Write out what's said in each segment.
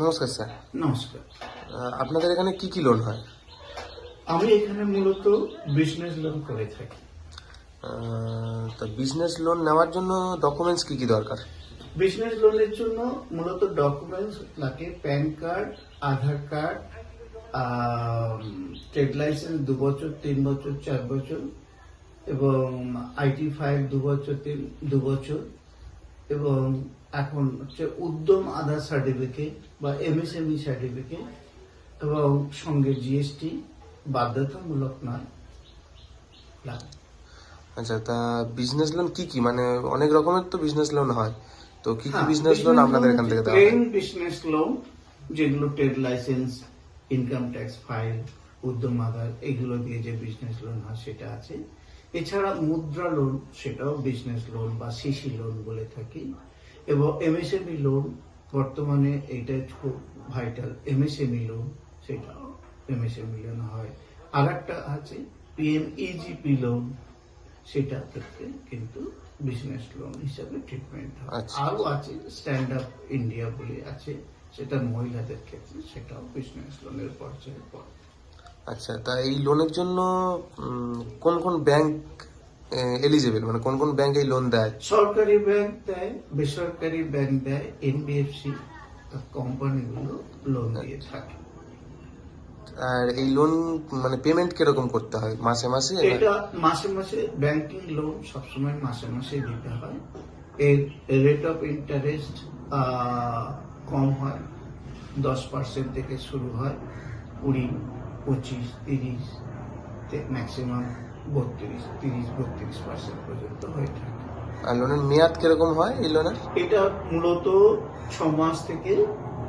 নমস্কার স্যার। নমস্কার। আপনাদের এখানে কি কি লোন হয়? আমি এখানে মূলত বিজনেস লোন করে থাকি। তা বিজনেস লোন নেওয়ার জন্য ডকুমেন্টস কি কি দরকার? বিজনেস লোনের জন্য মূলত ডকুমেন্টস লাগে PAN card Aadhaar card trade licence দু বছর তিন বছর চার বছর এবং আইটি ফাইল দু বছর তিন দু বছর এবং এখন হচ্ছে উদ্যম আধার সার্টিফিকেট বা এমএসএমই সার্টিফিকেট এবং সঙ্গে জিএসটি বাধ্যতামূলক নয়। লাগে আচ্ছা তা বিজনেস লোন কি কি? মানে অনেক রকমের তো বিজনেস লোন হয়। তো কি হ্যাঁ, কি বিজনেস লোন আপনাদের এখান থেকে দেওয়া প্লেন হয় বিজনেস লোন যেগুলো trade licence income tax file Udyam Aadhaar এগুলো দিয়ে যে বিজনেস লোন হয় সেটা আছে। এছাড়া মুদ্রা লোন সেটাও বিজনেস লোন বা সিসি লোন বলে থাকি। এবং এমএসএমই লোন বর্তমানে এটা খুব ভাইটাল এমএসএমই লোন সেটাও এমএসএমই লোন হয়। আর একটা আছে পিএম ইজিপি লোন সেটা ক্ষেত্রে কিন্তু বিজনেস লোন হিসাবে ট্রিটমেন্ট হয়। আচ্ছা। আরও আছে স্ট্যান্ড আপ ইন্ডিয়া বলে আছে সেটা মহিলাদের ক্ষেত্রে সেটাও বিজনেস লোনের পর্যায়ে পড়ে। আচ্ছা তা এই লোনের জন্য কোন কোন ব্যাংক এলিজিবল মানে কোন কোন ব্যাংক এই লোন দেয়? সরকারি ব্যাংক দেয় বেসরকারি ব্যাংক দেয় এনবিএফসি কোম্পানিগুলো লোন দিয়ে থাকে। আর এই লোন মানে পেমেন্ট কীরকম করতে হয়? মাসে মাসে? এটা মাসে মাসে ব্যাংকিং লোন সবসময় মাসে মাসে দিতে হয়। এর রেট অফ ইন্টারেস্ট কম হয় দশ পার্সেন্ট থেকে শুরু হয় কুড়ি পঁচিশ তিরিশ ম্যাক্সিমাম বত্রিশ তিরিশ বত্রিশ পার্সেন্ট পর্যন্ত হয়ে থাকে। আর লোনের মেয়াদ কীরকম হয় এই লোনের এটা মূলত ছ মাস থেকে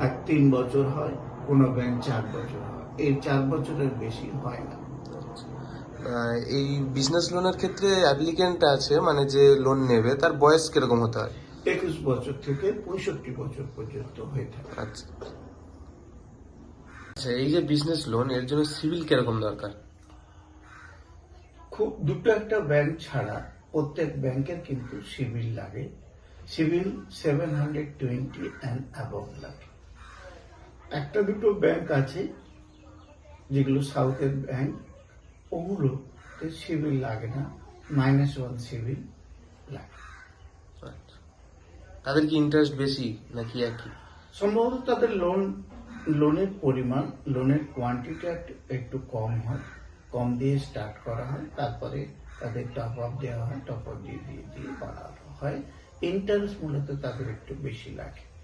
এক তিন বছর হয় কোনো ব্যাংক চার বছর হয়। এই চার বছরের বেশি হয় না। এই বিজনেস লোনের ক্ষেত্রে অ্যাপ্লিকেন্ট আছে মানে যে লোন নেবে তার বয়স কীরকম হতে হয়? একুশ বছর থেকে পঁয়ষট্টি বছর পর্যন্ত হয়ে থাকে। আচ্ছা। আচ্ছা এই যে বিজনেস লোন এর জন্য সিভিল কীরকম দরকার? খুব দুটো একটা ব্যাংক ছাড়া প্রত্যেক ব্যাংকের কিন্তু সিভিল লাগে। CIBIL seven hundred twenty and above লাগে। একটা দুটো ব্যাংক আছে যেগুলো সাউথের ব্যাংক ওগুলোতে সিভিল লাগে না মাইনাস ওয়ান সিভিল লাগে। আচ্ছা। তাদের কি ইন্টারেস্ট বেশি নাকি একই? সম্ভবত তাদের লোন লোনের পরিমাণ, লোনের কোয়ান্টিটি একটু কম হয়, কম দিয়ে স্টার্ট করা হয়, তারপরে তাদের টপ আপ দেওয়া হয় টপ আপ দিয়ে দিয়ে দিয়ে বাড়ানো হয়। ইন্টারেস্ট মূলত তাদের একটু বেশি লাগে।